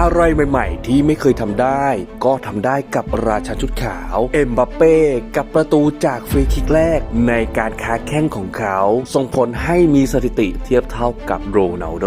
อะไรใหม่ ๆ ที่ไม่เคยทำได้ ก็ทำได้กับราชาชุดขาว เอ็มบัปเป้กับประตูจากฟรีคิกแรกในการค้าแข้งของเขา ส่งผลให้มีสถิติเทียบเท่ากับโรนัลโด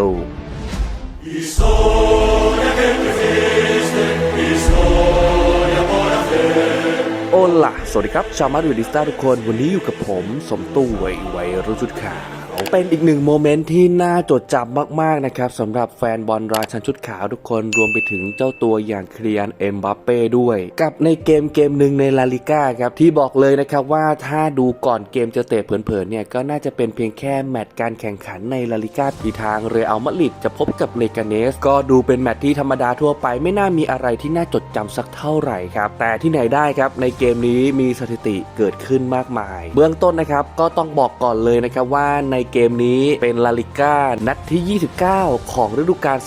โอล่ะสวัสดีครับ ชาวมาดริดิสตาทุกคน วันนี้อยู่กับผม สมตู้ไวไวรุ่นชุดขาว เป็นอีกหนึ่งโมเมนต์ที่น่าจดจำมาก ๆ นะครับสำหรับแฟนบอลราชันชุดขาวทุกคนรวมไปถึงเจ้าตัวอย่างเคลียนเอ็มบัปเป้ด้วย กับในเกมเกมหนึ่งในลาลิก้าครับ ที่บอกเลยนะครับว่าถ้าดูก่อนเกมจะเตะเผินๆเนี่ย ก็น่าจะเป็นเพียงแค่แมตช์การแข่งขันในลาลิก้าที่ทางเรอัลมาดริดจะพบกับเลกาเนส ก็ดูเป็นแมตช์ที่ธรรมดาทั่วไปไม่น่ามีอะไรที่น่าจดจำสักเท่าไหร่ครับแต่ที่ไหนได้ครับในเกมนี้มีสถิติเกิดขึ้นมากมาย เบื้องต้นนะครับก็ต้องบอกก่อนเลยนะครับว่าในเกมนี้เป็นลาลิก้านัดที่ 29 ของฤดูกาล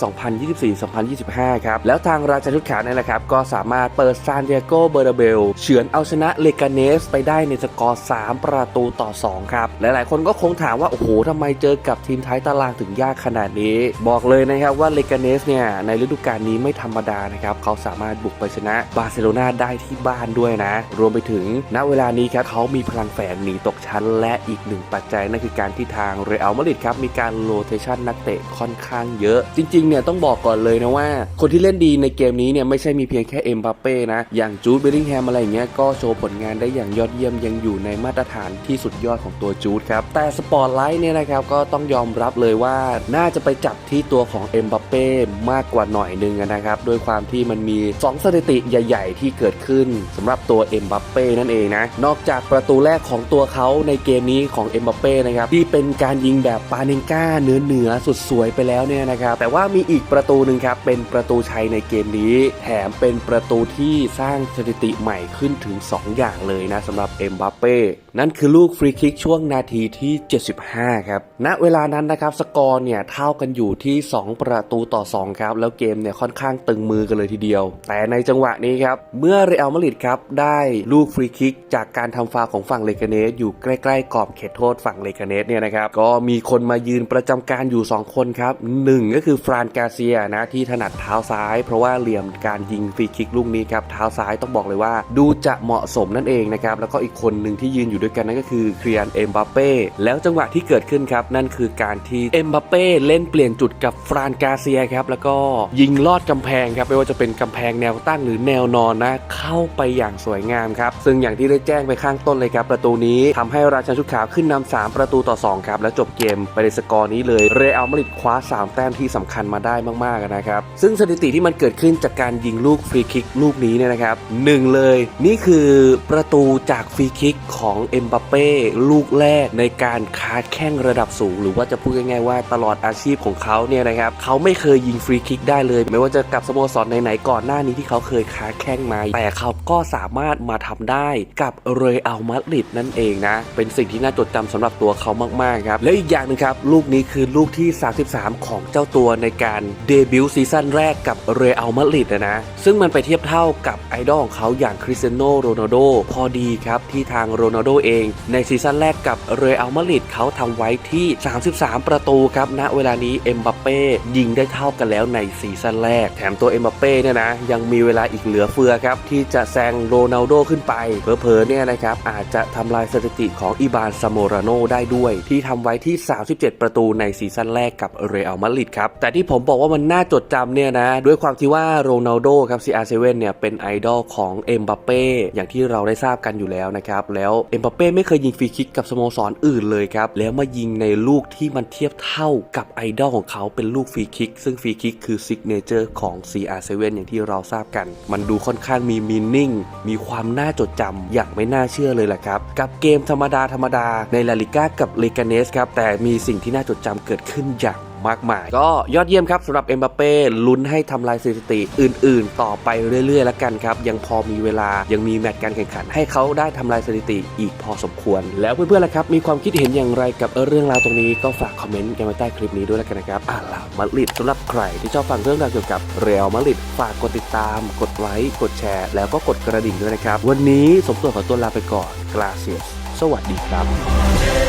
2024-2025 ครับ แล้วทางราชาชุดขาวเนี่ยแหละครับ ก็สามารถเปิดซานเดียโกเบอร์เบลเฉือนเอาชนะเลกาเนสไปได้ในสกอร์ 3 ประตูต่อ 2 ครับ หลายๆ คนก็คงถามว่า โอ้โหทำไมเจอกับทีมท้ายตารางถึงยากขนาดนี้ บอกเลยนะครับว่าเลกาเนสเนี่ยในฤดูกาลนี้ไม่ธรรมดานะครับเขาสามารถบุกไปชนะบาร์เซโลนาได้ที่บ้านด้วยนะ รวมไปถึงณเวลานี้ครับเขามีพลังแฝงหนีตกชั้นและอีกหนึ่งปัจจัยนั่นคือการที่ทางเรอัลมาดริดครับมีการโรเทชันนักเตะค่อนข้างเยอะ จริงๆเนี่ยต้องบอกก่อนเลยนะว่า คนที่เล่นดีในเกมนี้เนี่ยไม่ใช่มีเพียงแค่เอ็มบัปเป้นะ อย่างจูดเบลลิงแฮมอะไรอย่างเงี้ยก็โชว์ผลงานได้อย่างยอดเยี่ยมยังอยู่ในมาตรฐานที่สุดยอดของตัวจูดครับ แต่สปอร์ตไลท์เนี่ยนะครับก็ต้องยอมรับเลยว่าน่าจะไปจับที่ตัวของเอ็มบัปเป้มากกว่าหน่อยนึงนะครับด้วยความที่มันมี 2 สถิติใหญ่ ๆ ที่เกิดขึ้นสำหรับตัวเอ็มบัปเป้นั่นเองนะนอกจากประตูแรกของตัวเขาในเกมนี้ของเอ็มบัปเป้นะครับที่เป็นการยิงแบบปาเนงก้าเนื้อเหนือสุดสวยไปแล้วเนี่ยนะครับแต่ว่ามีอีกประตูหนึ่งครับเป็นประตูชัยในเกมนี้ แถมเป็นประตูที่สร้างสถิติใหม่ขึ้นถึง 2 อย่างเลยนะสำหรับเอ็มบัปเป้นั่นคือลูกฟรีคิกช่วงนาทีที่ 75 ครับณเวลานั้นนะครับสกอร์เนี่ยเท่ากันอยู่ที่ 2 ประตูต่อ 2 ครับ แล้วเกมเนี่ยค่อนข้างตึงมือกันเลยทีเดียว แต่ในจังหวะนี้ครับเมื่อเรอัลมาดริดครับได้ลูกฟรีคิกจากการทำฟาวของฝั่งเลกาเนสอยู่ใกล้ๆกรอบเขตโทษฝั่งเลกาเนสเนี่ยนะครับครับก็มีคนมายืนประจำการอยู่ 2 คนครับหนึ่งก็คือฟรานกาเซียนะที่ถนัดเท้าซ้าย เพราะว่าเหลี่ยมการยิงฟรีคิกลูกนี้ครับเท้าซ้ายต้องบอกเลยว่า ดูจะเหมาะสมนั่นเองนะครับแล้วก็อีกคนหนึ่งที่ยืนอยู่ด้วยกันนั่นก็คือเคลียนเอ็มบัปเป้แล้วจังหวะที่เกิดขึ้นครับนั่นคือการที่เอ็มบัปเป้เล่นเปลี่ยนจุดกับฟรานกาเซียครับแล้วก็ยิงลอดกำแพงครับไม่ว่าจะเป็นกำแพงแนวตั้งหรือแนวนอนนะเข้าไปอย่างสวยงามครับซึ่งอย่างที่ได้แจ้งไปข้างต้นเลยครับประตูนี้ทำให้ราชาชุดขาวขึ้นนำ3ประตูต่อ2ครับแล้วจบเกมไปในสกอร์นี้เลยเรอัลมาดริดคว้า 3 แต้มที่สำคัญมาได้มากๆนะครับซึ่งสถิติที่มันเกิดขึ้นจากการยิงลูกฟรีคิกลูกนี้เนี่ยนะครับหนึ่งเลย นี่คือประตูจากฟรีคิกของเอ็มบัปเป้ลูกแรกในการค้าแข้งระดับสูง หรือว่าจะพูดง่ายๆว่าตลอดอาชีพของเขาเนี่ยนะครับเขาไม่เคยยิงฟรีคิกได้เลย ไม่ว่าจะกับสโมสรไหนๆก่อนหน้านี้ที่เขาเคยค้าแข้งมา แต่เขาก็สามารถมาทำได้กับเรอัลมาดริดนั่นเองนะเป็นสิ่งที่น่าจดจำสำหรับตัวเขามากครับ แล้วอีกอย่างหนึงครับ ลูกนี้คือลูกที่ 33 ของเจ้าตัวในการเดบิวต์ซีซั่นแรกกับเรอัลมาดริดนะ ซึ่งมันไปเทียบเท่ากับไอดอลของเขาอย่างคริสเตียโนโรนัลโดพอดีครับ ที่ทางโรนัลโดเอง ในซีซั่นแรกกับเรอัลมาดริดเขาทำไว้ที่ 33 ประตูครับณเวลานี้เอ็มบัปเป้ยิงได้เท่ากันแล้วในซีซั่นแรก แถมตัวเอ็มบัปเป้เนี่ยนะยังมีเวลาอีกเหลือเฟือครับที่จะแซงโรนัลโดขึ้นไปเพอๆเนี่ยนะครับอาจจะทำลายสถิติของอีบานซาโมราโนได้ด้วยที่ทำไว้ที่ 37 ประตูในซีซั่นแรกกับเรอัลมาดริดครับ แต่ที่ผมบอกว่ามันน่าจดจำเนี่ยนะ ด้วยความที่ว่าโรนัลโดครับ CR7 เนี่ยเป็นไอดอลของเอ็มบัปเป้อย่างที่เราได้ทราบกันอยู่แล้วนะครับ แล้วเอ็มบัปเป้ไม่เคยยิงฟรีคิกกับสโมสรอื่นเลยครับ แล้วมายิงในลูกที่มันเทียบเท่ากับไอดอลของเขาเป็นลูกฟรีคิก ซึ่งฟรีคิกคือซิกเนเจอร์ของ CR7 อย่างที่เราทราบกัน มันดูค่อนข้างมีมีนิ่งมีความน่าจดจำอย่างไม่น่าเชื่อเลยแหละครับกับเกมธรรมดาธรรมดาในลาลิก้ากับเลกาเนสครับ แต่มีสิ่งที่น่าจดจำเกิดขึ้นอย่างมากมาย ก็ยอดเยี่ยมครับสำหรับเอ็มบัปเป้ลุ้นให้ทำลายสถิติอื่น ๆ ต่อไปเรื่อย ๆ แล้วกันครับ ยังพอมีเวลายังมีแมตช์การแข่งขัน ให้เขาได้ทำลายสถิติอีกพอสมควร แล้วเพื่อนๆล่ะครับ มีความคิดเห็นอย่างไรกับเรื่องราวตรงนี้ก็ฝากคอมเมนต์กันไว้ใต้คลิปนี้ด้วยแล้วกันนะครับอ่าล่ะมาริดสำหรับใครที่ชอบฟังเรื่องราวเกี่ยวกับเรอัลมาดริดฝากกดติดตาม กดไลค์กดแชร์ แล้วก็กดกระดิ่งด้วยนะครับวันนี้สมตัวขอตัวลาไปก่อนกลาเซียสสวัสดีครับ